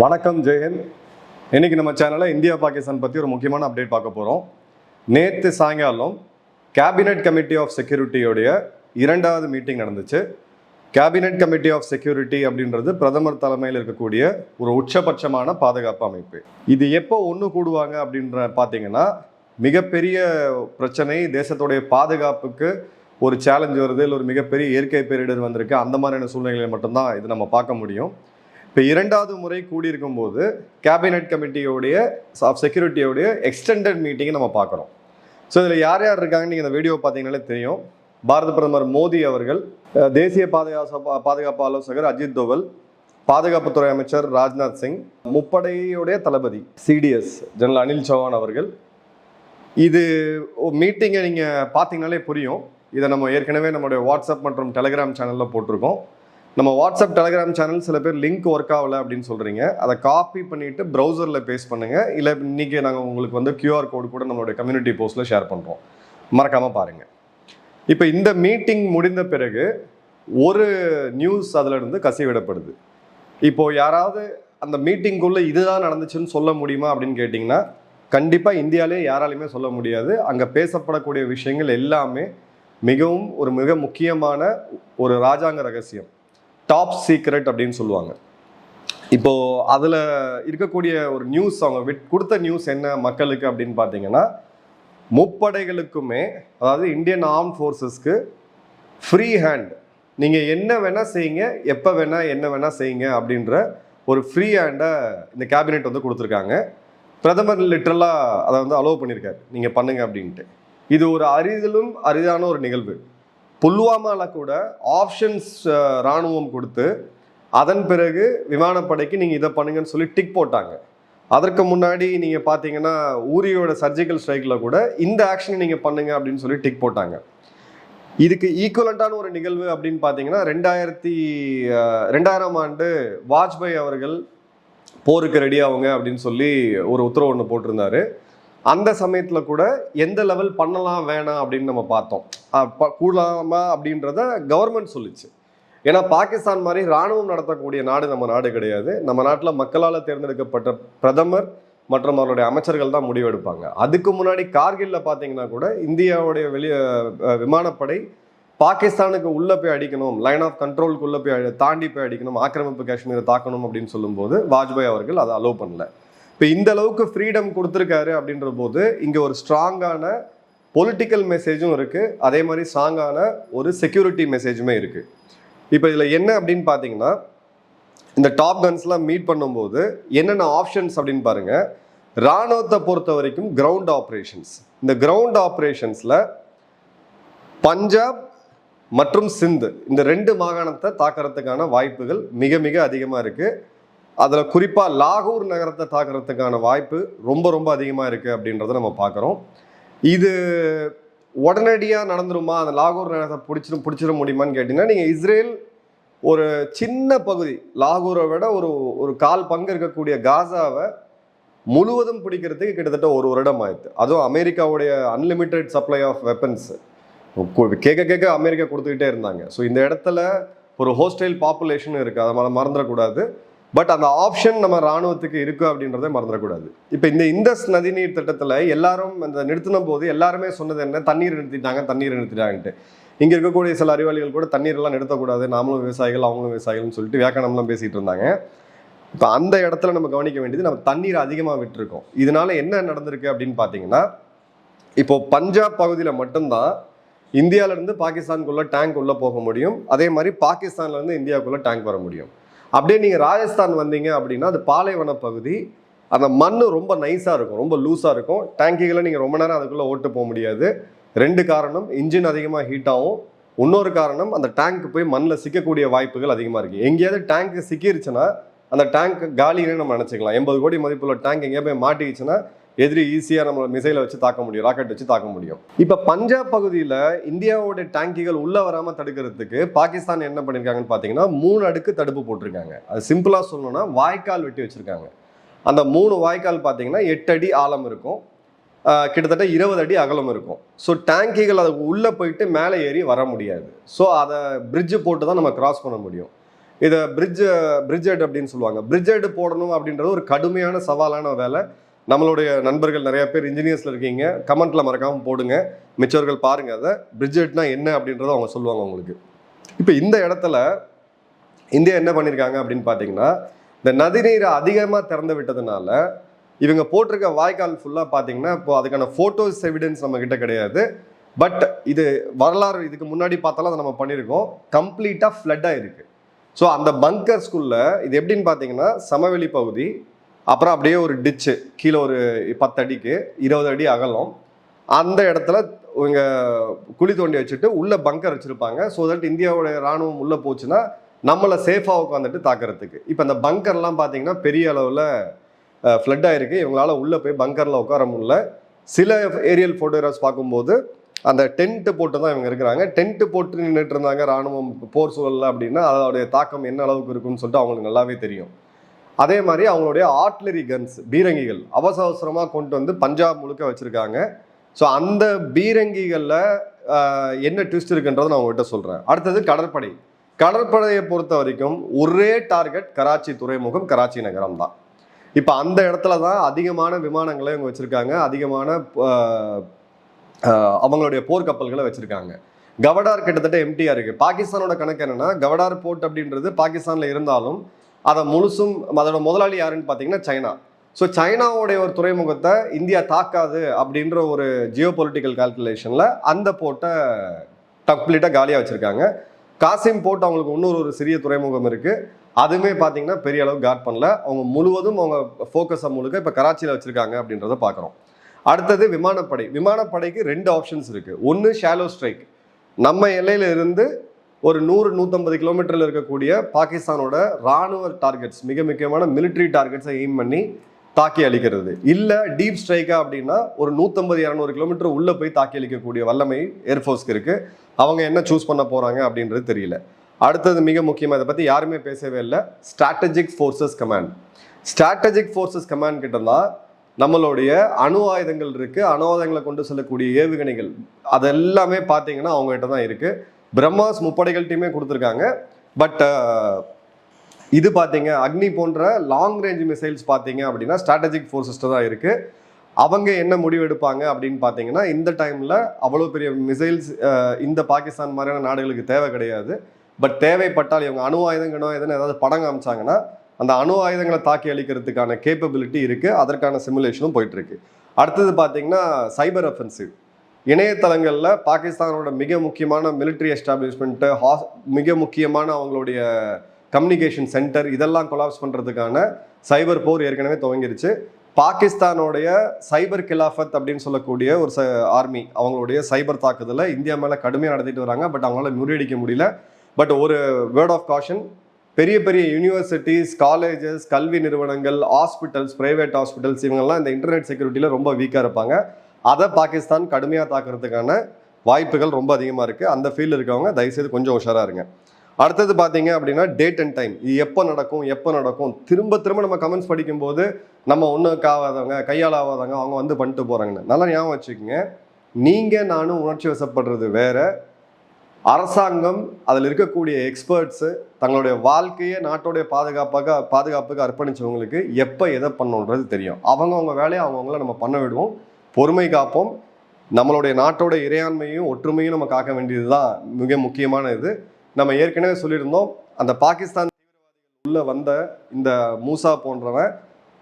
வணக்கம் ஜெயஹிந்த் இன்னைக்கு நம்ம சேனலில் இந்தியா பாகிஸ்தான் பற்றி ஒரு முக்கியமான அப்டேட் பார்க்க போகிறோம் நேற்று சாயங்காலம் கேபினெட் கமிட்டி ஆஃப் செக்யூரிட்டியோடைய இரண்டாவது மீட்டிங் நடந்துச்சு. கேபினெட் கமிட்டி ஆஃப் செக்யூரிட்டி அப்படின்றது பிரதமர் தலைமையில் இருக்கக்கூடிய ஒரு உச்சபட்சமான பாதுகாப்பு அமைப்பு. இது எப்போ ஒன்று கூடுவாங்க அப்படின்ற பார்த்தீங்கன்னா மிகப்பெரிய பிரச்சனை தேசத்துடைய பாதுகாப்புக்கு ஒரு சேலஞ்ச் வருது இல்லை ஒரு மிகப்பெரிய இயற்கை பேரிடர் வந்திருக்கு அந்த மாதிரியான சூழ்நிலைகளை மட்டும்தான் இது நம்ம பார்க்க முடியும். இப்போ இரண்டாவது முறை கூடியிருக்கும் போது கேபினெட் கமிட்டியோடைய ஆஃப் செக்யூரிட்டியோடைய எக்ஸ்டெண்டட் மீட்டிங்கை நம்ம பார்க்குறோம். ஸோ இதில் யார் யார் இருக்காங்கன்னு நீங்கள் இந்த வீடியோ பார்த்தீங்கனாலே தெரியும். பாரத பிரதமர் மோடி அவர்கள் தேசிய பாதுகாப்பு பாதுகாப்பு ஆலோசகர் அஜித் தோவல் பாதுகாப்புத்துறை அமைச்சர் ராஜ்நாத் சிங் முப்படையுடைய தளபதி சிடிஎஸ் ஜெனரல் அனில் சௌஹான் அவர்கள். இது மீட்டிங்கை நீங்கள் பார்த்தீங்கனாலே புரியும். இதை நம்ம ஏற்கனவே நம்மளுடைய வாட்ஸ்அப் மற்றும் டெலிகிராம் சேனலில் போட்டிருக்கோம். நம்ம வாட்ஸ்அப் டெலிகிராம் சேனல் சில பேர் லிங்க் ஒர்க் ஆகலை அப்படின்னு சொல்கிறீங்க அதை காப்பி பண்ணிவிட்டு ப்ரௌசரில் பேஸ்ட் பண்ணுங்கள் இல்லை இன்றைக்கி நாங்கள் உங்களுக்கு வந்து கியூஆர் கோடு கூட நம்மளுடைய கம்யூனிட்டி போஸ்ட்டில் ஷேர் பண்ணுறோம் மறக்காமல் பாருங்கள் இப்போ இந்த மீட்டிங் முடிந்த பிறகு ஒரு நியூஸ் அதிலிருந்து கசிவிடப்படுது. இப்போது யாராவது அந்த மீட்டிங்குள்ளே இதுதான் நடந்துச்சுன்னு சொல்ல முடியுமா அப்படின்னு கேட்டிங்கன்னா கண்டிப்பாக இந்தியாவிலே யாராலையுமே சொல்ல முடியாது. அங்கே பேசப்படக்கூடிய விஷயங்கள் எல்லாமே மிகவும் ஒரு மிக முக்கியமான ஒரு ராஜாங்க ரகசியம். டாப் சீக்ரெட் அப்படின்னு சொல்லுவாங்க. இப்போ அதில் இருக்கக்கூடிய ஒரு நியூஸ் அவங்க விட் கொடுத்த நியூஸ் என்ன மக்களுக்கு அப்படின்னு பார்த்தீங்கன்னா முப்படைகளுக்குமே அதாவது இந்தியன் ஆர்ம் ஃபோர்ஸஸ்க்கு ஃப்ரீ ஹேண்ட் நீங்கள் என்ன வேணால் செய்யுங்க எப்போ வேணால் என்ன வேணால் செய்யுங்க அப்படின்ற ஒரு ஃப்ரீ ஹேண்டை இந்த கேபினெட் வந்து கொடுத்துருக்காங்க. பிரதமர் லிட்ரலாக அதை வந்து அலோவ் பண்ணியிருக்காரு. நீங்கள் பண்ணுங்க அப்படின்ட்டு. இது ஒரு அரிதலும் அரிதான ஒரு நிகழ்வு. புல்வாமாவில் கூட ஆப்ஷன்ஸ் ராணுவம் கொடுத்து அதன் பிறகு விமானப்படைக்கு நீங்கள் இதை பண்ணுங்கன்னு சொல்லி டிக் போட்டாங்க. அதற்கு முன்னாடி நீங்கள் பார்த்தீங்கன்னா ஊரியோட சர்ஜிக்கல் ஸ்ட்ரைக்கில் கூட இந்த ஆக்ஷனை நீங்கள் பண்ணுங்க அப்படின்னு சொல்லி டிக் போட்டாங்க. இதுக்கு ஈக்குவலண்டான ஒரு நிகழ்வு அப்படின்னு பார்த்தீங்கன்னா ரெண்டாயிரத்தி ரெண்டாயிரம் ஆண்டு வாஜ்பாய் அவர்கள் போருக்கு ரெடி ஆகுங்க அப்படின்னு சொல்லி ஒரு உத்தரவு ஒன்று போட்டிருந்தாரு. அந்த சமயத்தில் கூட எந்த லெவல் பண்ணலாம் வேணாம் அப்படின்னு நம்ம பார்த்தோம். கூடலாமா அப்படின்றத கவர்மெண்ட் சொல்லுச்சு. ஏன்னா பாகிஸ்தான் மாதிரி ராணுவம் நடத்தக்கூடிய நாடு நம்ம நாடு கிடையாது. நம்ம நாட்டில் மக்களால் தேர்ந்தெடுக்கப்பட்ட பிரதமர் மற்றும் அவருடைய அமைச்சர்கள் தான் முடிவெடுப்பாங்க அதுக்கு முன்னாடி கார்கில்ல பார்த்தீங்கன்னா கூட இந்தியாவுடைய வெளிய விமானப்படை பாகிஸ்தானுக்கு உள்ளே போய் அடிக்கணும் லைன் ஆஃப் கண்ட்ரோலுக்குள்ளே போய் தாண்டி போய் அடிக்கணும் ஆக்கிரமிப்பு காஷ்மீரை தாக்கணும் அப்படின்னு சொல்லும்போது வாஜ்பாய் அவர்கள் அதை அலோவ் பண்ணல. இப்போ இந்த அளவுக்கு ஃப்ரீடம் கொடுத்துருக்காரு அப்படின்ற போது இங்கே ஒரு ஸ்ட்ராங்கான பொலிட்டிக்கல் மெசேஜும் இருக்குது அதே மாதிரி ஸ்ட்ராங்கான ஒரு செக்யூரிட்டி மெசேஜுமே இருக்குது இப்போ இதில் என்ன அப்படின்னு பார்த்தீங்கன்னா இந்த டாப் கன்ஸ்லாம் மீட் பண்ணும்போது என்னென்ன ஆப்ஷன்ஸ் அப்படின்னு பாருங்கள் ராணுவத்தை பொறுத்த வரைக்கும் கிரவுண்ட் ஆப்ரேஷன்ஸ் இந்த கிரவுண்ட் ஆப்ரேஷன்ஸில் பஞ்சாப் மற்றும் சிந்து இந்த ரெண்டு மாகாணத்தை தாக்கிறதுக்கான வாய்ப்புகள் மிக மிக அதிகமாக இருக்குது அதில் குறிப்பாக லாகூர் நகரத்தை தாக்குறதுக்கான வாய்ப்பு ரொம்ப ரொம்ப அதிகமாக இருக்குது அப்படின்றத நம்ம பார்க்குறோம் இது உடனடியாக நடந்துருமா? அந்த லாகூர் நகரத்தை பிடிச்சிட பிடிச்சிட முடியுமான்னு கேட்டிங்கன்னா நீங்கள் இஸ்ரேல் ஒரு சின்ன பகுதி லாகூரை விட ஒரு ஒரு கால் பங்கு இருக்கக்கூடிய காசாவை முழுவதும் பிடிக்கிறதுக்கு கிட்டத்தட்ட ஒரு வருடம் ஆயிடுது. அதுவும் அமெரிக்காவுடைய அன்லிமிட்டெட் சப்ளை ஆஃப் வெப்பன்ஸ் கேட்க கேட்க அமெரிக்கா கொடுத்துக்கிட்டே இருந்தாங்க. ஸோ இந்த இடத்துல ஒரு ஹோஸ்டைல் பாப்புலேஷன் இருக்குது அதை மறந்துடக்கூடாது. பட் அந்த ஆப்ஷன் நம்ம ராணுவத்துக்கு இருக்கு அப்படின்றத மறந்துடக்கூடாது. இப்போ இந்த இந்தஸ் நதிநீர் திட்டத்தில் எல்லாரும் அந்த நிறுத்தின போது எல்லாருமே சொன்னது என்ன? தண்ணீர் நிறுத்திட்டாங்க தண்ணீர் நிறுத்திட்டாங்கன்ட்டு. இங்கே இருக்கக்கூடிய சில அறிவாளிகள் கூட தண்ணீர்லாம் நிறுத்தக்கூடாது நாமளும் விவசாயிகள் அவங்களும் விவசாயிகள்னு சொல்லிட்டு வியாக்கணம்லாம் பேசிகிட்டு இருந்தாங்க. இப்போ அந்த இடத்துல நம்ம கவனிக்க வேண்டியது நம்ம தண்ணீர் அதிகமாக விட்டுருக்கோம். இதனால என்ன நடந்திருக்கு அப்படின்னு பார்த்தீங்கன்னா இப்போ பஞ்சாப் பகுதியில் மட்டும்தான் இந்தியாவிலேருந்து பாகிஸ்தானுக்குள்ளே டேங்க் உள்ளே போக முடியும். அதே மாதிரி பாகிஸ்தான்லேருந்து இந்தியாவுக்குள்ளே டேங்க் வர முடியும். அப்படியே நீங்கள் ராஜஸ்தான் வந்தீங்க அப்படின்னா அது பாலைவன பகுதி. அந்த மண் ரொம்ப நைஸாக இருக்கும் ரொம்ப லூஸாக இருக்கும். டேங்கிகளை நீங்கள் ரொம்ப நேரம் அதுக்குள்ளே ஓட்டு போக முடியாது. ரெண்டு காரணம் இன்ஜின் அதிகமாக ஹீட் ஆகும். இன்னொரு காரணம் அந்த டேங்க் போய் மண்ணில் சிக்கக்கூடிய வாய்ப்புகள் அதிகமாக இருக்குது எங்கேயாவது டேங்க் சிக்கிருச்சுன்னா அந்த டேங்க் காலின்னு நம்ம நினச்சிக்கலாம். எண்பது கோடி மதிப்புள்ள டேங்க் எங்கேயா போய் மாட்டிக்கிச்சுன்னா எதிரி ஈஸியாக நம்ம மிசைலை வச்சு தாக்க முடியும் ராக்கெட் வச்சு தாக்க முடியும். இப்போ பஞ்சாப் பகுதியில் இந்தியாவோட டேங்கிகள் உள்ளே வராமல் தடுக்கிறதுக்கு பாகிஸ்தான் என்ன பண்ணியிருக்காங்கன்னு பார்த்தீங்கன்னா மூணு அடுக்கு தடுப்பு போட்டிருக்காங்க. அது சிம்பிளாக சொல்லணும்னா வாய்க்கால் வெட்டி வச்சுருக்காங்க. அந்த மூணு வாய்க்கால் பார்த்தீங்கன்னா எட்டு அடி ஆழம் இருக்கும். கிட்டத்தட்ட இருபது அடி அகலம் இருக்கும். ஸோ டேங்கிகள் அதுக்கு உள்ளே போயிட்டு மேலே ஏறி வர முடியாது. ஸோ அதை பிரிட்ஜு போட்டு தான் நம்ம கிராஸ் பண்ண முடியும். இதை பிரிட்ஜ் பிரிட்ஜெட் அப்படின்னு சொல்லுவாங்க. பிரிட்ஜெட் போடணும் அப்படின்றது ஒரு கடுமையான சவாலான வேலை. நம்மளுடைய நண்பர்கள் நிறைய பேர் இன்ஜினியர்ஸில் இருக்கீங்க. கமெண்ட்டில் மறக்காமல் போடுங்க. மிச்சவர்கள் பாருங்கள் அதை. பிரிட்ஜெட்னா என்ன அப்படின்றத அவங்க சொல்லுவாங்க உங்களுக்கு. இப்போ இந்த இடத்துல இந்தியா என்ன பண்ணியிருக்காங்க அப்படின்னு பார்த்தீங்கன்னா இந்த நதிநீரை அதிகமாக திறந்து விட்டதுனால இவங்க போட்டிருக்க வாய்க்கால் ஃபுல்லாக பார்த்தீங்கன்னா இப்போ அதுக்கான ஃபோட்டோஸ் எவிடன்ஸ் நம்ம கிட்ட கிடையாது. பட் இது வரலாறு இதுக்கு முன்னாடி பார்த்தாலும் அதை நம்ம பண்ணியிருக்கோம் கம்ப்ளீட்டாக ஃப்ளட்டாக இருக்குது ஸோ அந்த பங்கர்ஸ்குள்ளே இது எப்படின்னு பார்த்தீங்கன்னா சமவெளி பகுதி அப்புறம் அப்படியே ஒரு டிச்சு கீழே ஒரு பத்து அடிக்கு இருபது அடி அகலம். அந்த இடத்துல இங்கே குழி தோண்டி வச்சுட்டு உள்ளே பங்கர் வச்சுருப்பாங்க. ஸோ தட் இந்தியாவுடைய ராணுவம் உள்ளே போச்சுன்னா நம்மளை சேஃபாக உட்காந்துட்டு தாக்குறதுக்கு. இப்போ அந்த பங்கர்லாம் பார்த்தீங்கன்னா பெரிய அளவில் ஃப்ளட் ஆகிருக்கு இவங்களால உள்ளே போய் பங்கரில் உட்கார முடியல. சில ஏரியல் ஃபோட்டோகிராஃப்ஸ் பார்க்கும்போது அந்த டென்ட் போட்டு தான் இவங்க இருக்கிறாங்க. டென்ட் போட்டு நின்றுட்டு இருந்தாங்க ராணுவம் போர் சூழலில் அப்படின்னா அதோடைய தாக்கம் என்ன அளவுக்கு இருக்குன்னு சொல்லிட்டு அவங்களுக்கு நல்லாவே தெரியும். அதே மாதிரி அவங்களுடைய ஆர்ட்லரி கன்ஸ் பீரங்கிகள் அவசர அவசரமாக கொண்டு வந்து பஞ்சாப் முழுக்க வச்சுருக்காங்க. ஸோ அந்த பீரங்கிகளில் என்ன ட்விஸ்ட் இருக்குன்றதை நான் உங்கள்கிட்ட சொல்கிறேன் அடுத்தது கடற்படை. கடற்படையை பொறுத்த வரைக்கும் ஒரே டார்கெட் கராச்சி துறைமுகம் கராச்சி நகரம் தான். இப்போ அந்த இடத்துல தான் அதிகமான விமானங்களை இவங்க வச்சுருக்காங்க. அதிகமான அவங்களுடைய போர்க்கப்பல்களை வச்சுருக்காங்க. கவடார் கிட்டத்தட்ட எம்டிஆர் இருக்குது பாகிஸ்தானோட கணக்கு என்னென்னா கவடார் போர்ட் அப்படின்றது பாகிஸ்தானில் இருந்தாலும் அதை முழுசும் அதோட முதலாளி யாருன்னு பார்த்தீங்கன்னா சைனா. ஸோ சைனாவுடைய ஒரு துறைமுகத்தை இந்தியா தாக்காது அப்படின்ற ஒரு ஜியோ பொலிட்டிக்கல் கால்குலேஷனில் அந்த போர்ட்டை கம்ப்ளீட்டாக காலியாக வச்சுருக்காங்க. காசிம் போர்ட் அவங்களுக்கு இன்னொரு ஒரு சிறிய துறைமுகம் இருக்குது அதுவுமே பார்த்தீங்கன்னா பெரிய அளவு காட் பண்ணல. அவங்க முழுவதும் அவங்க ஃபோக்கஸை முழுக்க இப்போ கராச்சியில் வச்சுருக்காங்க அப்படின்றத பார்க்குறோம். அடுத்தது விமானப்படை. விமானப்படைக்கு ரெண்டு ஆப்ஷன்ஸ் இருக்குது ஒன்று ஷாலோ ஸ்ட்ரைக் நம்ம எல்லையில் இருந்து ஒரு நூறு நூற்றம்பது கிலோமீட்டரில் இருக்கக்கூடிய பாகிஸ்தானோட ராணுவ டார்கெட்ஸ் மிக முக்கியமான மிலிட்ரி டார்கெட்ஸை எய்ம் பண்ணி தாக்கி அழிக்கிறது இல்லை டீப் ஸ்ட்ரைக்கா அப்படின்னா ஒரு நூற்றம்பது இரநூறு கிலோமீட்டர் உள்ளே போய் தாக்கி அளிக்கக்கூடிய வல்லமை ஏர்ஃபோர்ஸ்க்கு இருக்குது அவங்க என்ன சூஸ் பண்ண போகிறாங்க அப்படின்றது தெரியல. அடுத்தது மிக முக்கியமாக இதை பற்றி யாருமே பேசவே இல்லை. Strategic forces command strategic forces command கிட்ட தான் நம்மளுடைய அணு ஆயுதங்கள் இருக்குது அணு ஆயுதங்களை கொண்டு செல்லக்கூடிய ஏவுகணைகள். அதெல்லாமே பார்த்தீங்கன்னா அவங்ககிட்ட தான் இருக்குது பிரம்மாஸ் முப்படைகள்ட்டையுமே கொடுத்துருக்காங்க. பட் uh, இது பார்த்தீங்க அக்னி போன்ற லாங் ரேஞ்ச் மிசைல்ஸ் பார்த்தீங்க அப்படின்னா ஸ்ட்ராட்டஜிக் ஃபோர்ஸஸ்ட்டு தான் இருக்குது அவங்க என்ன முடிவு எடுப்பாங்க அப்படின்னு பார்த்தீங்கன்னா இந்த டைமில் அவ்வளோ பெரிய மிசைல்ஸ் uh, இந்த பாகிஸ்தான் மாதிரியான நாடுகளுக்கு தேவை கிடையாது. பட் தேவைப்பட்டால் இவங்க அணு ஆயுதங்கனோ ஆயுதம் ஏதாவது படம் காமிச்சாங்கன்னா அந்த அணு ஆயுதங்களை தாக்கி அளிக்கிறதுக்கான கேப்பபிலிட்டி இருக்குது அதற்கான சிமுலேஷனும் போயிட்டுருக்கு அடுத்தது பார்த்தீங்கன்னா சைபர் அஃபென்சிவ் இணையதளங்களில் பாகிஸ்தானோட மிக முக்கியமான மிலிட்ரி எஸ்டாப்ளிஷ்மெண்ட்டு ஹாஸ் மிக முக்கியமான அவங்களுடைய கம்யூனிகேஷன் சென்டர் இதெல்லாம் கொலாப்ஸ் பண்ணுறதுக்கான சைபர் போர் ஏற்கனவே துவங்கிருச்சு. பாகிஸ்தானோடைய சைபர் கிலாஃபத் அப்படின்னு சொல்லக்கூடிய ஒரு ச ஆர்மி அவங்களுடைய சைபர் தாக்குதலை இந்தியா மேலே கடுமையாக நடத்திட்டு வராங்க. பட் அவங்களால முறியடிக்க முடியல. பட் ஒரு வேர்ட் ஆஃப் காஷன் பெரிய பெரிய யூனிவர்சிட்டிஸ் காலேஜஸ் கல்வி நிறுவனங்கள் ஹாஸ்பிட்டல்ஸ் பிரைவேட் ஹாஸ்பிட்டல்ஸ் இவங்கெல்லாம் இந்த இன்டர்நெட் செக்யூரிட்டியில் ரொம்ப வீக்காக இருப்பாங்க. அதை பாகிஸ்தான் கடுமையாக தாக்குறதுக்கான வாய்ப்புகள் ரொம்ப அதிகமாக இருக்குது அந்த ஃபீல்டில் இருக்கவங்க தயவுசெய்து கொஞ்சம் உஷாராக இருங்க. அடுத்தது பார்த்தீங்க அப்படின்னா டேட் அண்ட் டைம் இது எப்போ நடக்கும் எப்போ நடக்கும்? திரும்ப திரும்ப நம்ம கமெண்ட்ஸ் படிக்கும்போது நம்ம ஒன்றும் ஆகாதவங்க கையால் ஆகாதவங்க அவங்க வந்து பண்ணிட்டு போகிறாங்கன்னு நல்லா ஞாபகம் வச்சுக்கோங்க. நீங்கள் நானும் உணர்ச்சி வசப்படுறது வேறு. அரசாங்கம் அதில் இருக்கக்கூடிய எக்ஸ்பர்ட்ஸு தங்களுடைய வாழ்க்கையை நாட்டோடைய பாதுகாப்பாக பாதுகாப்புக்கு அர்ப்பணிச்சவங்களுக்கு எப்போ எதை பண்ணணுன்றது தெரியும். அவங்கவுங்க வேலையை அவங்கவுங்கள நம்ம பண்ண விடுவோம். பொறுமை காப்போம். நம்மளுடைய நாட்டோட இறையாண்மையும் ஒற்றுமையும் நம்ம காக்க வேண்டியது தான் மிக முக்கியமான இது நம்ம ஏற்கனவே சொல்லியிருந்தோம் அந்த பாகிஸ்தான் தீவிரவாதிகள் வந்த இந்த மூசா போன்றவன்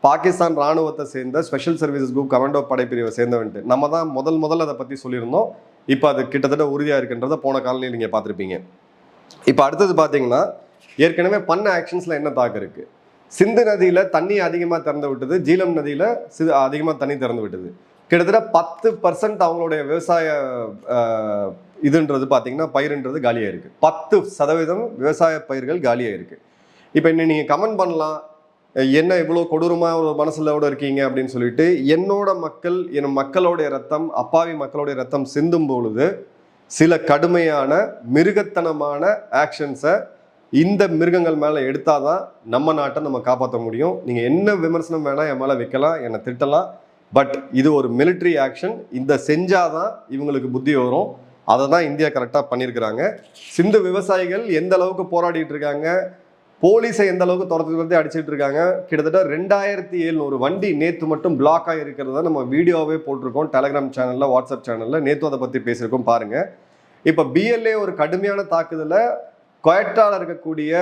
பாகிஸ்தான் ராணுவத்தை சேர்ந்த ஸ்பெஷல் சர்வீசஸ் குரூப் கமாண்டோ படைப்பிரிவை சேர்ந்தவன்ட்டு. நம்ம தான் முதல் முதல்ல அதை பற்றி சொல்லியிருந்தோம். இப்போ அது கிட்டத்தட்ட உறுதியாக இருக்குன்றத போன காலநிலையில் நீங்கள் பார்த்துருப்பீங்க. இப்போ அடுத்தது பார்த்தீங்கன்னா ஏற்கனவே பண்ண ஆக்ஷன்ஸில் என்ன தாக்கம் இருக்குது சிந்து நதியில் தண்ணி அதிகமாக திறந்து விட்டது ஜீலம் நதியில் சிறு அதிகமாக தண்ணி திறந்து விட்டது. கிட்டத்தட்ட பத்து பர்சன்ட் அவங்களுடைய விவசாய இதுன்றது பார்த்தீங்கன்னா பயிருன்றது காலியாக இருக்குது பத்து சதவீதம் விவசாய பயிர்கள் காலியாக இருக்கு. இப்போ இன்னும் நீங்கள் கமெண்ட் பண்ணலாம். என்ன இவ்வளோ கொடூரமாக ஒரு மனசுலோட இருக்கீங்க அப்படின்னு சொல்லிட்டு என்னோட மக்கள் என் மக்களுடைய ரத்தம் அப்பாவி மக்களுடைய ரத்தம் சிந்தும் பொழுது சில கடுமையான மிருகத்தனமான ஆக்ஷன்ஸை இந்த மிருகங்கள் மேலே எடுத்தாதான் நம்ம நாட்டை நம்ம காப்பாற்ற முடியும். நீங்கள் என்ன விமர்சனம் வேணால் என் மேலே வைக்கலாம் என்னை திட்டலாம். பட் இது ஒரு மிலிட்ரி ஆக்ஷன் இந்த செஞ்சாதான் இவங்களுக்கு புத்தி வரும். அதை தான் இந்தியா கரெக்டாக பண்ணியிருக்கிறாங்க. சிந்து விவசாயிகள் எந்த அளவுக்கு போராடிட்டு இருக்காங்க? போலீஸை எந்த அளவுக்கு துரத்து துரத்தி அடிச்சுட்டு இருக்காங்க? கிட்டத்தட்ட ரெண்டாயிரத்தி எழுநூறு வண்டி நேற்று மட்டும் பிளாக் ஆகிருக்கிறத நம்ம வீடியோவே போட்டிருக்கோம். டெலகிராம் சேனலில் வாட்ஸ்அப் சேனலில் நேற்று அதை பற்றி பேசியிருக்கோம் பாருங்கள் இப்போ பிஎல்ஏ ஒரு கடுமையான தாக்குதலில் கொயட்டால இருக்கக்கூடிய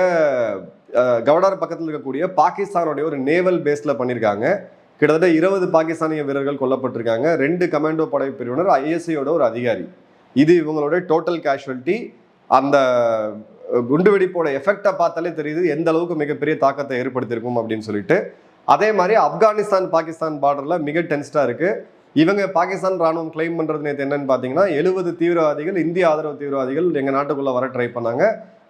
அஹ், கவடார் பக்கத்தில் இருக்கக்கூடிய பாகிஸ்தானுடைய ஒரு நேவல் பேஸில் பண்ணியிருக்காங்க. கிட்டத்தட்ட இருபது பாகிஸ்தானிய வீரர்கள் கொல்லப்பட்டிருக்காங்க. ரெண்டு கமாண்டோ படை பிரிவினர் ஐஎஸ்ஐயோட ஒரு அதிகாரி. இது இவங்களோட டோட்டல் கேஷுவல்ட்டி அந்த குண்டுவெடிப்போட எஃபெக்டை பார்த்தாலே தெரியுது எந்த அளவுக்கு மிகப்பெரிய தாக்கத்தை ஏற்படுத்தியிருக்கும் அப்படின்னு சொல்லிட்டு. அதே மாதிரி ஆப்கானிஸ்தான் பாகிஸ்தான் பார்டரில் மிக டென்ஸ்டாக இருக்குது இவங்க பாகிஸ்தான் ராணுவம் கிளைம் பண்ணுறது நேற்று என்னன்னு பார்த்தீங்கன்னா எழுபது தீவிரவாதிகள் இந்திய ஆதரவு தீவிரவாதிகள் எங்கள் நாட்டுக்குள்ளே வர ட்ரை பண்ணாங்க.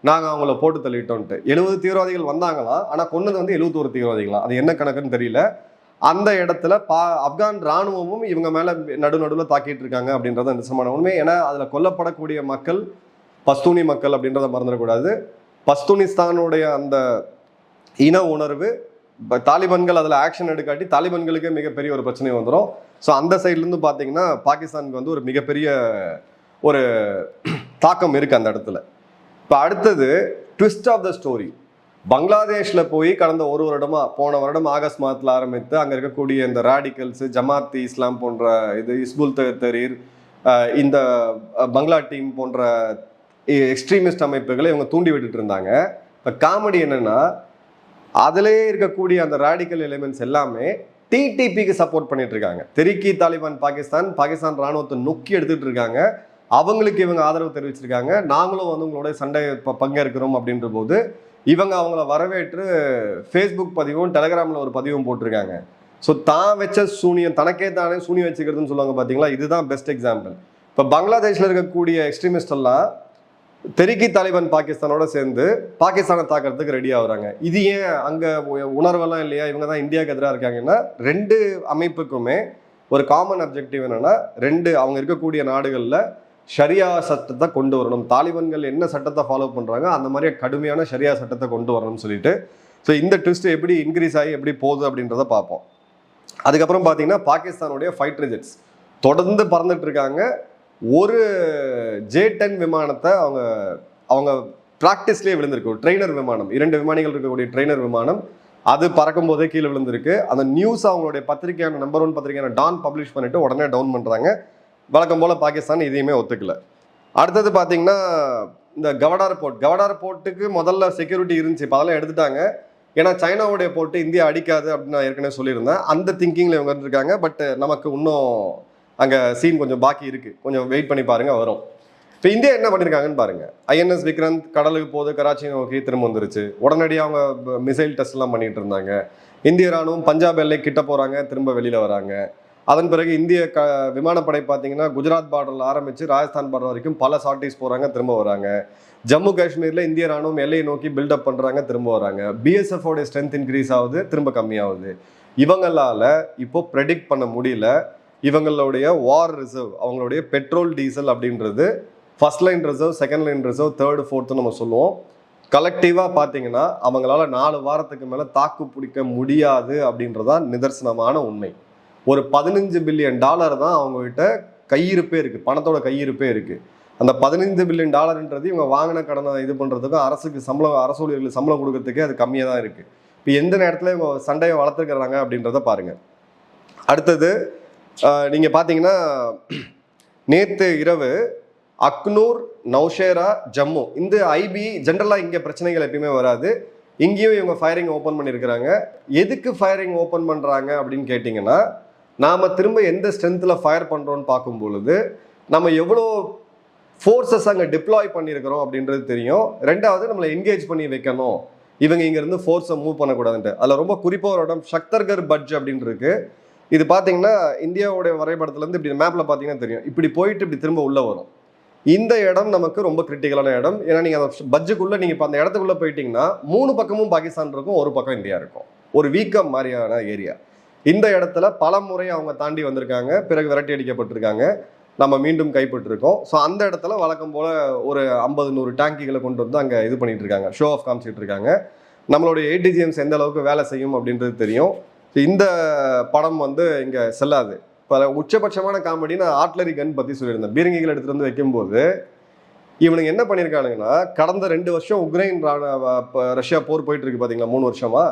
நாங்கள் அவங்கள போட்டு தள்ளிட்டோன்ட்டு. எழுபது தீவிரவாதிகள் வந்தாங்களா? ஆனால் கொன்னது வந்து எழுபத்தோரு தீவிரவாதிகளா? அது என்ன கணக்குன்னு தெரியல. அந்த இடத்துல பா ஆப்கான் ராணுவமும் இவங்க மேலே நடு நடுவில் தாக்கிட்டு இருக்காங்க அப்படின்றது நிஜமான உண்மை. ஏன்னா அதில் கொல்லப்படக்கூடிய மக்கள் பஸ்தூனி மக்கள் அப்படின்றத மறந்துடக்கூடாது. பஸ்தூனிஸ்தானுடைய அந்த இன உணர்வு தாலிபான்கள் அதில் ஆக்ஷன் எடுக்காட்டி தாலிபான்களுக்கே மிகப்பெரிய ஒரு பிரச்சனை வந்துடும் ஸோ அந்த சைட்லேருந்து பார்த்தீங்கன்னா பாகிஸ்தானுக்கு வந்து ஒரு மிகப்பெரிய ஒரு தாக்கம் இருக்குது அந்த இடத்துல. இப்போ அடுத்தது ட்விஸ்ட் ஆஃப் த ஸ்டோரி பங்களாதேஷில் போய் கடந்த ஒரு வருடமா போன வருடம் ஆகஸ்ட் மாதத்தில் ஆரம்பித்து அங்கே இருக்கக்கூடிய இந்த ராடிக்கல்ஸ் ஜமாத் இஸ்லாம் போன்ற இது இஸ்புல் தரீர் இந்த பங்களா டீம் போன்ற எக்ஸ்ட்ரீமிஸ்ட் அமைப்புகளை இவங்க தூண்டி விட்டுட்டு இருந்தாங்க. இப்போ காமெடி என்னென்னா அதிலே இருக்கக்கூடிய அந்த ராடிக்கல் எலிமெண்ட்ஸ் எல்லாமே டிடிபிக்கு சப்போர்ட் பண்ணிட்டு இருக்காங்க. தெரிக்கி தாலிபான் பாகிஸ்தான் பாகிஸ்தான் ராணுவத்தை நொக்கி எடுத்துட்டு இருக்காங்க. அவங்களுக்கு இவங்க ஆதரவு தெரிவிச்சிருக்காங்க. நாங்களும் வந்து உங்களோட சண்டை ப- பங்கேற்கிறோம் அப்படின்ற போது இவங்க அவங்கள வரவேற்று ஃபேஸ்புக் பதிவும் டெலகிராமில் ஒரு பதிவும் போட்டிருக்காங்க. ஸோ தான் வச்ச சூனியம் தனக்கே தானே சூனியம் வச்சுக்கிறதுன்னு சொல்லுவாங்க பார்த்தீங்களா இதுதான் பெஸ்ட் எக்ஸாம்பிள் இப்போ பங்களாதேஷில் இருக்கக்கூடிய எக்ஸ்ட்ரீமிஸ்ட் எல்லாம் தெரிக்கி பாகிஸ்தானோட சேர்ந்து பாகிஸ்தானை தாக்கிறதுக்கு ரெடி ஆகுறாங்க. இது ஏன் அங்கே உணர்வெல்லாம் இல்லையா? இவங்க தான் இந்தியாவுக்கு எதிராக இருக்காங்கன்னா ரெண்டு அமைப்புக்குமே ஒரு காமன் அப்ஜெக்டிவ் என்னென்னா ரெண்டு அவங்க இருக்கக்கூடிய நாடுகளில் ஷரியா சட்டத்தை கொண்டு வரணும். தாலிபான்கள் என்ன சட்டத்தை ஃபாலோ பண்ணுறாங்க அந்த மாதிரி கடுமையான ஷரியா சட்டத்தை கொண்டு வரணும்னு சொல்லிட்டு. ஸோ இந்த ட்விஸ்ட் எப்படி இன்க்ரீஸ் ஆகி எப்படி போகுது அப்படின்றத பார்ப்போம். அதுக்கப்புறம் பார்த்தீங்கன்னா பாகிஸ்தானுடைய ஃபைட்டர் ஜெட்ஸ் தொடர்ந்து பறந்துட்டு இருக்காங்க. ஒரு ஜே டென் விமானத்தை அவங்க அவங்க ப்ராக்டிஸ்லேயே விழுந்திருக்கு. ஒரு ட்ரெயினர் விமானம். இரண்டு விமானிகள் இருக்கக்கூடிய ட்ரெயினர் விமானம். அது பறக்கும் போதே கீழே விழுந்திருக்கு. அந்த நியூஸ் அவங்களுடைய பத்திரிகையான நம்பர் ஒன் பத்திரிகையான டான் பப்ளிஷ் பண்ணிட்டு உடனே டவுன் பண்ணுறாங்க வழக்கம் போல் பாகிஸ்தான் இதையுமே ஒத்துக்கல. அடுத்தது பார்த்தீங்கன்னா இந்த கவடார் போர்ட். கவடார் போர்ட்டுக்கு முதல்ல செக்யூரிட்டி இருந்துச்சு. இப்போ அதெல்லாம் எடுத்துட்டாங்க. ஏன்னா சைனாவுடைய போட்டு இந்தியா அடிக்காது அப்படின்னு நான் ஏற்கனவே சொல்லியிருந்தேன். அந்த திங்கிங்கில் இவங்க இருக்காங்க பட் நமக்கு இன்னும் அங்கே சீன் கொஞ்சம் பாக்கி இருக்குது கொஞ்சம் வெயிட் பண்ணி பாருங்கள் வரும். இப்போ இந்தியா என்ன பண்ணியிருக்காங்கன்னு பாருங்கள் ஐஎன்எஸ் விக்ராந்த் கடலுக்கு போது கராச்சி நோக்கி திரும்ப வந்துருச்சு. உடனடியாக அவங்க மிசைல் டெஸ்ட்லாம் பண்ணிகிட்டு இருந்தாங்க. இந்திய ராணுவம் பஞ்சாப் எல்லை கிட்ட போகிறாங்க திரும்ப வெளியில் வராங்க. அதன் பிறகு இந்திய க விமானப்படை பார்த்தீங்கன்னா குஜராத் பார்டரில் ஆரம்பித்து ராஜஸ்தான் பார்டர் வரைக்கும் பல சாட்டிஸ் போகிறாங்க திரும்ப வராங்க. ஜம்மு காஷ்மீரில் இந்திய ராணுவம் எல்லையை நோக்கி பில்டப் பண்ணுறாங்க திரும்ப வராங்க. பிஎஸ்எஃப்டைய ஸ்ட்ரென்த் இன்க்ரீஸ் ஆகுது திரும்ப கம்மியாகுது. இவங்களால இப்போது ப்ரெடிக்ட் பண்ண முடியல. இவங்களுடைய வார் ரிசர்வ் அவங்களுடைய பெட்ரோல் டீசல் அப்படின்றது first line reserve second line reserve third fourth நம்ம சொல்லுவோம். கலெக்டிவாக பார்த்தீங்கன்னா அவங்களால நாலு வாரத்துக்கு மேலே தாக்கு பிடிக்க முடியாது அப்படின்றதான் நிதர்சனமான உண்மை. ஒரு பதினஞ்சு பில்லியன் டாலர் தான் அவங்ககிட்ட கையிருப்பே இருக்குது பணத்தோட கையிருப்பே இருக்குது அந்த பதினைந்து பில்லியன் டாலர்ன்றது இவங்க வாங்கின கடனை இது பண்ணுறதுக்கும் அரசுக்கு சம்பளம் அரசு ஊழியர்களுக்கு சம்பளம் கொடுக்கறதுக்கே அது கம்மியாக தான் இருக்குது இப்போ எந்த நேரத்தில் இவங்க சண்டையை வளர்த்துக்கிறாங்க அப்படின்றத பாருங்கள் அடுத்தது நீங்கள் பார்த்தீங்கன்னா நேற்று இரவு அக்னூர் நௌஷேரா ஜம்மு இந்த ஐபி ஜென்ரலாக இங்கே பிரச்சனைகள் எப்பயுமே வராது. இங்கேயும் இவங்க ஃபயரிங் ஓப்பன் பண்ணியிருக்கிறாங்க எதுக்கு ஃபயரிங் ஓப்பன் பண்ணுறாங்க அப்படின்னு கேட்டிங்கன்னா நாம் திரும்ப எந்த ஸ்ட்ரென்த்தில் ஃபயர் பண்ணுறோன்னு பார்க்கும் பொழுது நம்ம எவ்வளோ ஃபோர்ஸஸ் அங்கே டிப்ளாய் பண்ணியிருக்கிறோம் அப்படின்றது தெரியும். ரெண்டாவது நம்மளை என்கேஜ் பண்ணி வைக்கணும். இவங்க இங்கேருந்து ஃபோர்ஸை மூவ் பண்ணக்கூடாதுன்ட்டு. அதில் ரொம்ப குறிப்பாக ஒரு இடம் சக்தர்கர் பட்ஜ் அப்படின்னு இருக்கு இது பார்த்தீங்கன்னா இந்தியாவுடைய வரைபடத்துலேருந்து இப்படி மேப்பில் பார்த்தீங்கன்னா தெரியும். இப்படி போயிட்டு இப்படி திரும்ப உள்ளே வரும். இந்த இடம் நமக்கு ரொம்ப கிரிட்டிக்கலான இடம். ஏன்னா நீங்கள் அந்த பட்ஜுக்குள்ளே நீங்கள் இப்போ அந்த இடத்துக்குள்ளே போயிட்டீங்கன்னா மூணு பக்கமும் பாகிஸ்தான் இருக்கும் ஒரு பக்கம் இந்தியா இருக்கும். ஒரு வீக்கம் மாதிரியான ஏரியா இந்த இடத்துல பல முறை அவங்க தாண்டி வந்திருக்காங்க. பிறகு விரட்டி அடிக்கப்பட்டிருக்காங்க. நம்ம மீண்டும் கைப்பற்றிருக்கோம். ஸோ அந்த இடத்துல வழக்கம் போல் ஒரு ஐம்பது நூறு டேங்கிகளை கொண்டு வந்து அங்கே இது பண்ணிட்டு இருக்காங்க ஷோ ஆஃப் காமிச்சிட்டு இருக்காங்க நம்மளுடைய ஏடிஜிஎம்ஸ் எந்த அளவுக்கு வேலை செய்யும் அப்படின்றது தெரியும். இந்த படம் வந்து இங்கே செல்லாது. இப்போ உச்சபட்சமான காமெடி நான் ஆட்லரி கன் பற்றி சொல்லியிருந்தேன். பீரங்கிகள் எடுத்துகிட்டு வந்து வைக்கும்போது இவனுங்க என்ன பண்ணியிருக்கானுங்கன்னா கடந்த ரெண்டு வருஷம் உக்ரைன் ரஷ்யா போர் போயிட்டு இருக்கு மூணு வருஷமாக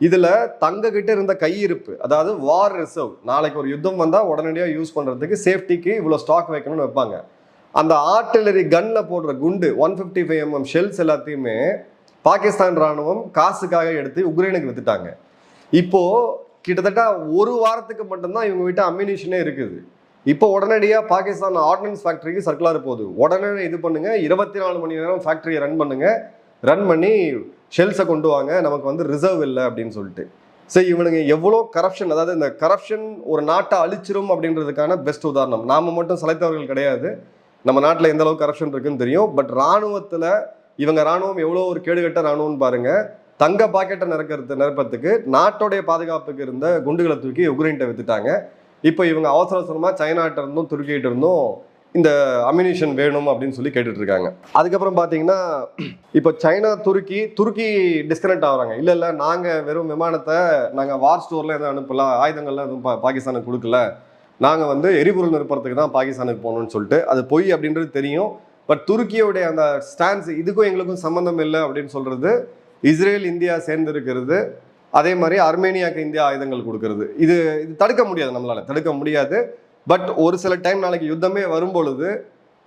இதுல தங்க கிட்ட இருந்த கையிருப்பு அதாவது வார் ரிசர்வ் நாளைக்கு ஒரு யுத்தம் வந்தா உடனடியாக யூஸ் பண்றதுக்கு சேஃப்டிக்கு இவ்வளோ ஸ்டாக் வைக்கணும்னு வைப்பாங்க. அந்த ஆர்டிலரி கன்ல போடுற குண்டு one fifty five MM shells எல்லாத்தையுமே பாகிஸ்தான் ராணுவம் காசுக்காக எடுத்து உக்ரைனுக்கு வித்துட்டாங்க. இப்போ கிட்டத்தட்ட ஒரு வாரத்துக்கு மட்டும்தான் இவங்க வீட்டு அம்யூனிஷனே இருக்குது. இப்போ உடனடியாக பாகிஸ்தான் ஆர்டினன்ஸ் ஃபேக்டரிக்கு சர்க்குலர் போகுது. உடனே இது பண்ணுங்க இருபத்தி நாலு மணி நேரம் ஃபேக்டரியை ரன் பண்ணுங்க ரன் பண்ணி ஷெல்ஸை கொண்டு வாங்க நமக்கு வந்து ரிசர்வ் இல்லை அப்படின்னு சொல்லிட்டு. சரி இவனுங்க எவ்வளோ கரப்ஷன் அதாவது இந்த கரப்ஷன் ஒரு நாட்டை அழிச்சிரும் அப்படின்றதுக்கான பெஸ்ட் உதாரணம். நாம மட்டும் சலைத்தவர்கள் கிடையாது. நம்ம நாட்டில் எந்த அளவுக்கு கரப்ஷன் இருக்குன்னு தெரியும். பட் ராணுவத்தில் இவங்க ராணுவம் எவ்வளோ ஒரு கேடுகட்ட இராணுவம்னு பாருங்க. தங்க பாக்கெட்டை நிரக்கிறது நிரப்பத்துக்கு நாட்டோடைய பாதுகாப்புக்கு இருந்த குண்டுகளை தூக்கி உக்ரைன்ட்ட வித்துட்டாங்க. இப்போ இவங்க அவசர அவசரமாக சைனாட்ட இருந்தும் துருக்கிட்ட இருந்தும் இந்த அம்யூனிஷன் வேணும் அப்படின்னு சொல்லி கேட்டுட்ருக்காங்க. அதுக்கப்புறம் பார்த்தீங்கன்னா இப்போ சைனா துருக்கி துருக்கி டிஸ்கனெக்ட் ஆகுறாங்க. இல்லை இல்லை நாங்கள் வெறும் விமானத்தை நாங்கள் வார் ஸ்டோரில் எதுவும் அனுப்பல ஆயுதங்கள்லாம் எதுவும் பா- பாகிஸ்தானுக்கு கொடுக்கல. நாங்கள் வந்து எரிபொருள் நிரப்புறதுக்கு தான் பாகிஸ்தானுக்கு போகணும்னு சொல்லிட்டு அது பொய் அப்படின்றது தெரியும். பட் துருக்கியோடைய அந்த ஸ்டான்ஸ் இதுக்கும் எங்களுக்கும் சம்மந்தம் இல்லை அப்படின்னு சொல்கிறது இஸ்ரேல் இந்தியா சேர்ந்து இருக்கிறது அதே மாதிரி அர்மேனியாக்கு இந்தியா ஆயுதங்கள் கொடுக்கறது. இது இது தடுக்க முடியாது நம்மளால். தடுக்க முடியாது. பட் ஒரு சில டைம் நாளைக்கு யுத்தமே வரும்பொழுது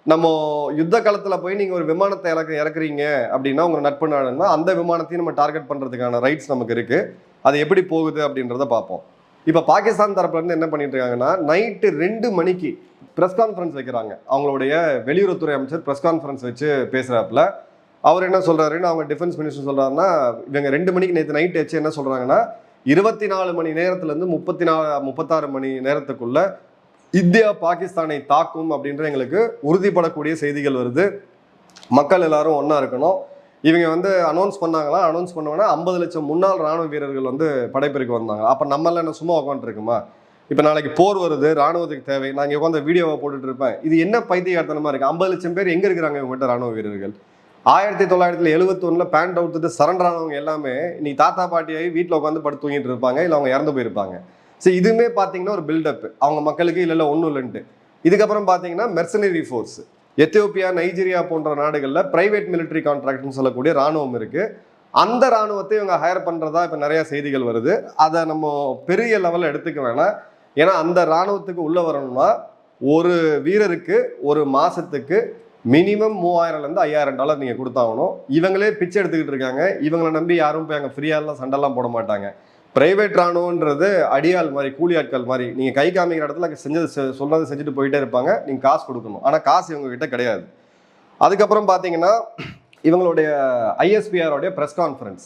நம்ம யுத்த காலத்தில் போய் நீங்கள் ஒரு விமானத்தை இறக்க இறக்குறீங்க அப்படின்னா உங்கள் நட்பு நாடுன்னா அந்த விமானத்தையும் நம்ம டார்கெட் பண்ணுறதுக்கான ரைட்ஸ் நமக்கு இருக்குது அது எப்படி போகுது அப்படின்றத பார்ப்போம். இப்போ பாகிஸ்தான் தரப்புலேருந்து என்ன பண்ணிட்டு இருக்காங்கன்னா நைட்டு ரெண்டு மணிக்கு ப்ரெஸ் கான்ஃபரன்ஸ் வைக்கிறாங்க. அவங்களுடைய வெளியுறவுத்துறை அமைச்சர் ப்ரெஸ் கான்ஃபரன்ஸ் வச்சு பேசுகிறாப்புல அவர் என்ன சொல்கிறாருன்னு அவங்க டிஃபென்ஸ் மினிஸ்டர் சொல்கிறாருன்னா இவங்க ரெண்டு மணிக்கு நேற்று நைட் வச்சு என்ன சொல்கிறாங்கன்னா இருபத்தி நாலு மணி நேரத்துலேருந்து முப்பத்தி நாலு முப்பத்தாறு மணி நேரத்துக்குள்ளே இந்தியா பாகிஸ்தானை தாக்கும் அப்படின்ற எங்களுக்கு உறுதிப்படக்கூடிய செய்திகள் வருது. மக்கள் எல்லாரும் ஒன்றா இருக்கணும். இவங்க வந்து அனௌன்ஸ் பண்ணாங்களா? அனௌன்ஸ் பண்ணோன்னா ஐம்பது லட்சம் முன்னாள் ராணுவ வீரர்கள் வந்து படைப்பிற்கு வந்தாங்க. அப்போ நம்மளாம் என்ன சும்மா உட்காந்துருக்குமா இப்போ நாளைக்கு போர் வருது ராணுவத்துக்கு தேவை. நான் இங்கே உட்காந்து வீடியோவை போட்டுட்டு இருப்பேன். இது என்ன பைத்தியகார்த்தனமாக இருக்குது ஐம்பது லட்சம் பேர் எங்கே இருக்கிறாங்க இவங்ககிட்ட ராணுவ வீரர்கள்? ஆயிரத்தி தொள்ளாயிரத்தி எழுபத்தொன்னில் பேண்ட் அவுத்துட்டு சரண்டர் ஆனவங்க எல்லாமே நீ தாத்தா பாட்டியாகி வீட்டில் உட்காந்து படுத்து தூங்கிட்டு இருப்பாங்க இல்லை அவங்க இறந்து போயிருப்பாங்க. சரி இதுவுமே பார்த்தீங்கன்னா ஒரு பில்டப் அவங்க மக்களுக்கு இல்லை இல்லை ஒன்றும் இல்லைன்ட்டு. இதுக்கப்புறம் பார்த்தீங்கன்னா மெர்சனரி ஃபோர்ஸ் எத்தியோப்பியா நைஜீரியா போன்ற நாடுகளில் பிரைவேட் மிலிட்ரி கான்ட்ராக்ட்னு சொல்லக்கூடிய ராணுவம் இருக்குது அந்த ராணுவத்தை இவங்க ஹையர் பண்ணுறதா இப்போ நிறையா செய்திகள் வருது. அதை நம்ம பெரிய லெவலில் எடுத்துக்க வேணாம். ஏன்னா அந்த ராணுவத்துக்கு உள்ளே வரணும்னா ஒரு வீரருக்கு ஒரு மாதத்துக்கு மினிமம் மூவாயிரம்லேருந்து ஐயாயிரம் டாலர் நீங்கள் கொடுத்தாகணும். இவங்களே பிச்சை எடுத்துக்கிட்டு இருக்காங்க. இவங்களை நம்பி யாரும் போய் அங்கே ஃப்ரீயாலாம் சண்டைலாம் போட மாட்டாங்க. பிரைவேட் ராணுவன்றது அடியாள் மாதிரி கூலி ஆட்கள் மாதிரி. நீங்கள் கை காமிக்கிற இடத்துல செஞ்சது செ- சொன்னதை செஞ்சுட்டு போயிட்டே இருப்பாங்க. நீங்கள் காசு கொடுக்கணும். ஆனால் காசு இவங்ககிட்ட கிடையாது. அதுக்கப்புறம் பார்த்தீங்கன்னா இவங்களுடைய ஐஎஸ்பிஆரோடைய ப்ரெஸ் கான்ஃபரன்ஸ்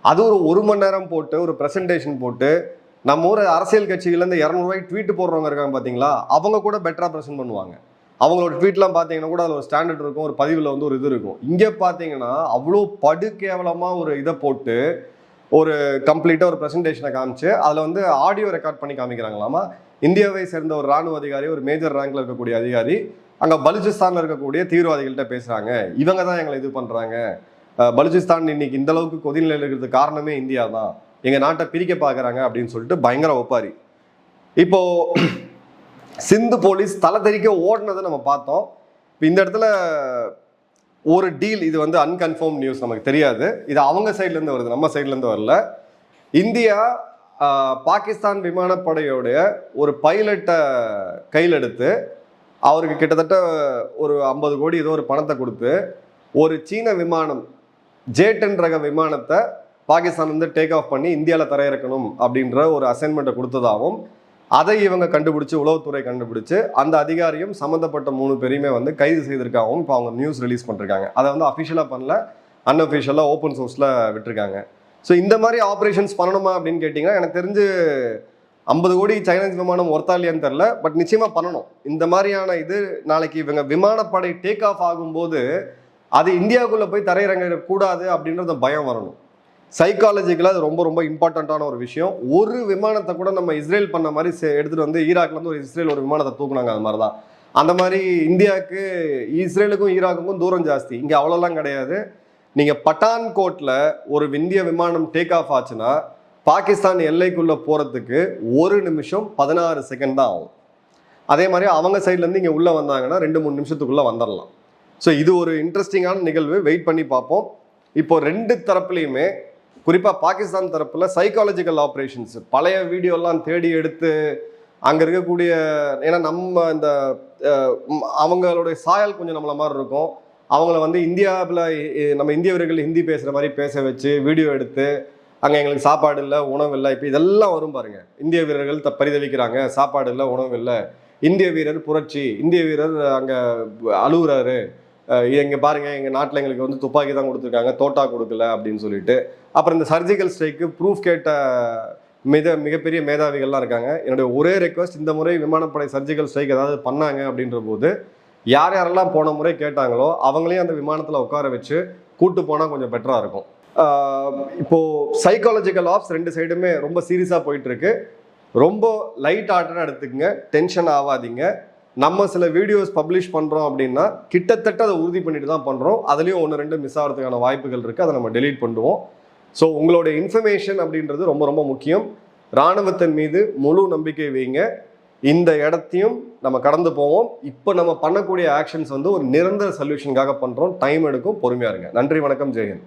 அது ஒரு ஒரு மணி நேரம் போட்டு ஒரு ப்ரெசன்டேஷன் போட்டு நம்ம ஊர் அரசியல் கட்சிகள்லேருந்து இரநூறுவாய்க்கு ட்வீட் போடுறவங்க இருக்காங்க பார்த்தீங்களா அவங்க கூட பெட்டராக ப்ரெசென்ட் பண்ணுவாங்க. அவங்களோட ட்வீட்லாம் பார்த்தீங்கன்னா கூட அதில் ஒரு ஸ்டாண்டர்ட் இருக்கும். ஒரு பதிவில் வந்து ஒரு இது இருக்கும். இங்கே பார்த்தீங்கன்னா அவ்வளோ படு கேவலமாக ஒரு இதை போட்டு ஒரு கம்ப்ளீட்டாக ஒரு ப்ரெசன்டேஷனை காமிச்சு அதில் வந்து ஆடியோ ரெக்கார்ட் பண்ணி காமிக்கிறாங்களாமா? இந்தியாவை சேர்ந்த ஒரு ராணுவ அதிகாரி ஒரு மேஜர் ரேங்க்ல இருக்கக்கூடிய அதிகாரி அங்கே பலுச்சிஸ்தானில் இருக்கக்கூடிய தீவிரவாதிகள்கிட்ட பேசுகிறாங்க இவங்க தான் எங்களை இது பண்ணுறாங்க பலுச்சிஸ்தான் இன்னைக்கு இந்த அளவுக்கு கொதிநிலையில் இருக்கிறதுக்கு காரணமே இந்தியா தான். எங்கள் நாட்டை பிரிக்க பார்க்குறாங்க அப்படின்னு சொல்லிட்டு பயங்கர ஒப்பாரி. இப்போ சிந்து போலீஸ் தலை தெரிக்க ஓடினதை நம்ம பார்த்தோம். இப்போ இந்த இடத்துல ஒரு டீல் இது வந்து அன்கன்ஃபார்ம் நியூஸ் நமக்கு தெரியாது. இது அவங்க சைட்லேருந்து வருது நம்ம சைட்லேருந்து வரல. இந்தியா பாகிஸ்தான் விமானப்படையோடைய ஒரு பைலட்டை கையில் எடுத்து அவருக்கு கிட்டத்தட்ட ஒரு ஐம்பது கோடி ஏதோ ஒரு பணத்தை கொடுத்து ஒரு சீன விமானம் ஜேட்டன் ரக விமானத்தை பாகிஸ்தான் வந்து டேக் ஆஃப் பண்ணி இந்தியாவில் தரையிறக்கணும் அப்படின்ற ஒரு அசைன்மெண்ட்டை கொடுத்ததாகவும் அதை இவங்க கண்டுபிடிச்சு உளவுத்துறை கண்டுபிடிச்சு அந்த அதிகாரியும் சம்மந்தப்பட்ட மூணு பேரையுமே வந்து கைது செய்திருக்காகவும் இப்போ அவங்க நியூஸ் ரிலீஸ் பண்ணிருக்காங்க. அதை வந்து அஃபிஷியலாக பண்ணல அன்அஃபிஷியலாக ஓப்பன் சோர்ஸில் விட்டுருக்காங்க. ஸோ இந்த மாதிரி ஆப்ரேஷன்ஸ் பண்ணணுமா அப்படின்னு கேட்டிங்கன்னா எனக்கு தெரிஞ்சு ஐம்பது கோடி சைனீஸ் விமானம் ஒர்த்தா இல்லையான்னு தெரில பட் நிச்சயமாக பண்ணணும். இந்த மாதிரியான இது நாளைக்கு இவங்க விமானப்படை டேக் ஆஃப் ஆகும்போது அது இந்தியாவுக்குள்ளே போய் தரையிறங்க கூடாது அப்படின்றது பயம் வரணும். சைக்காலஜிக்கலாக அது ரொம்ப ரொம்ப இம்பார்ட்டண்ட்டான ஒரு விஷயம். ஒரு விமானத்தை கூட நம்ம இஸ்ரேல் பண்ண மாதிரி எடுத்துகிட்டு வந்து ஈராக்லேருந்து ஒரு இஸ்ரேல் ஒரு விமானத்தை தூக்குனாங்க அது மாதிரி தான். அந்த மாதிரி இந்தியாவுக்கு இஸ்ரேலுக்கும் ஈராக்குக்கும் தூரம் ஜாஸ்தி. இங்கே அவ்வளோலாம் கிடையாது. நீங்கள் பட்டான்கோட்டில் ஒரு இந்திய விமானம் டேக் ஆஃப் ஆச்சுன்னா பாகிஸ்தான் எல்லைக்குள்ளே போகிறதுக்கு ஒரு நிமிஷம் பதினாறு செகண்ட் தான் ஆகும். அதே மாதிரி அவங்க சைட்லேருந்து இங்கே உள்ளே வந்தாங்கன்னா ரெண்டு மூணு நிமிஷத்துக்குள்ளே வந்துடலாம் ஸோ இது ஒரு இன்ட்ரெஸ்டிங்கான நிகழ்வு. வெயிட் பண்ணி பார்ப்போம். இப்போ ரெண்டு தரப்புலையுமே குறிப்பாக பாகிஸ்தான் தரப்பில் சைக்காலஜிக்கல் ஆப்ரேஷன்ஸ் பழைய வீடியோலாம் தேடி எடுத்து அங்கே இருக்கக்கூடிய ஏன்னா நம்ம இந்த அவங்களுடைய சாயல் கொஞ்சம் நம்மள மாதிரி இருக்கும். அவங்கள வந்து இந்தியாவில் நம்ம இந்திய வீரர்கள் ஹிந்தி பேசுகிற மாதிரி பேச வச்சு வீடியோ எடுத்து அங்கே எங்களுக்கு சாப்பாடு இல்லை உணவு இல்லை இப்போ இதெல்லாம் வரும் பாருங்க. இந்திய வீரர்கள் த பரிதவிக்கிறாங்க சாப்பாடு இல்லை உணவு இல்லை. இந்திய வீரர் புரட்சி இந்திய வீரர் அங்கே அழுகுறாரு. எங்கள் பாருங்கள் பாருங்க நாட்டில் எங்களுக்கு வந்து துப்பாக்கி தான் கொடுத்துருக்காங்க. தோட்டா கொடுக்கல அப்படின்னு சொல்லிட்டு. அப்புறம் இந்த சர்ஜிக்கல் ஸ்ட்ரைக்கு ப்ரூஃப் கேட்ட மிக மிகப்பெரிய மேதாவிகள்லாம் இருக்காங்க. என்னுடைய ஒரே ரெக்வஸ்ட் இந்த முறை விமானப்படை சர்ஜிக்கல் ஸ்ட்ரைக் ஏதாவது பண்ணாங்க அப்படின்ற போது யார் யாரெல்லாம் போன முறை கேட்டாங்களோ அவங்களையும் அந்த விமானத்தில் உட்கார வச்சு கூட்டு போனால் கொஞ்சம் பெட்டராக இருக்கும். இப்போது சைக்காலஜிக்கல் ஆப்ஸ் ரெண்டு சைடுமே ரொம்ப சீரியஸாக போயிட்டுருக்கு ரொம்ப லைட் ஆர்டராக எடுத்துக்கங்க. டென்ஷன் ஆகாதீங்க. நம்ம சில வீடியோஸ் பப்ளிஷ் பண்ணுறோம் அப்படின்னா கிட்டத்தட்ட அதை உறுதி பண்ணிட்டு தான் பண்ணுறோம் அதுலேயும் ஒன்று ரெண்டு மிஸ் ஆகிறதுக்கான வாய்ப்புகள் இருக்குது அதை நம்ம டெலீட் பண்ணுவோம் ஸோ உங்களோட இன்ஃபர்மேஷன் அப்படின்றது ரொம்ப ரொம்ப முக்கியம். இராணுவத்தின் மீது முழு நம்பிக்கை வைங்க. இந்த இடத்தையும் நம்ம கடந்து போவோம். இப்போ நம்ம பண்ணக்கூடிய ஆக்ஷன்ஸ் வந்து ஒரு நிரந்தர சொல்யூஷனுக்காக பண்ணுறோம் டைம் எடுக்கும். பொறுமையாக இருங்க. நன்றி வணக்கம். ஜெயன்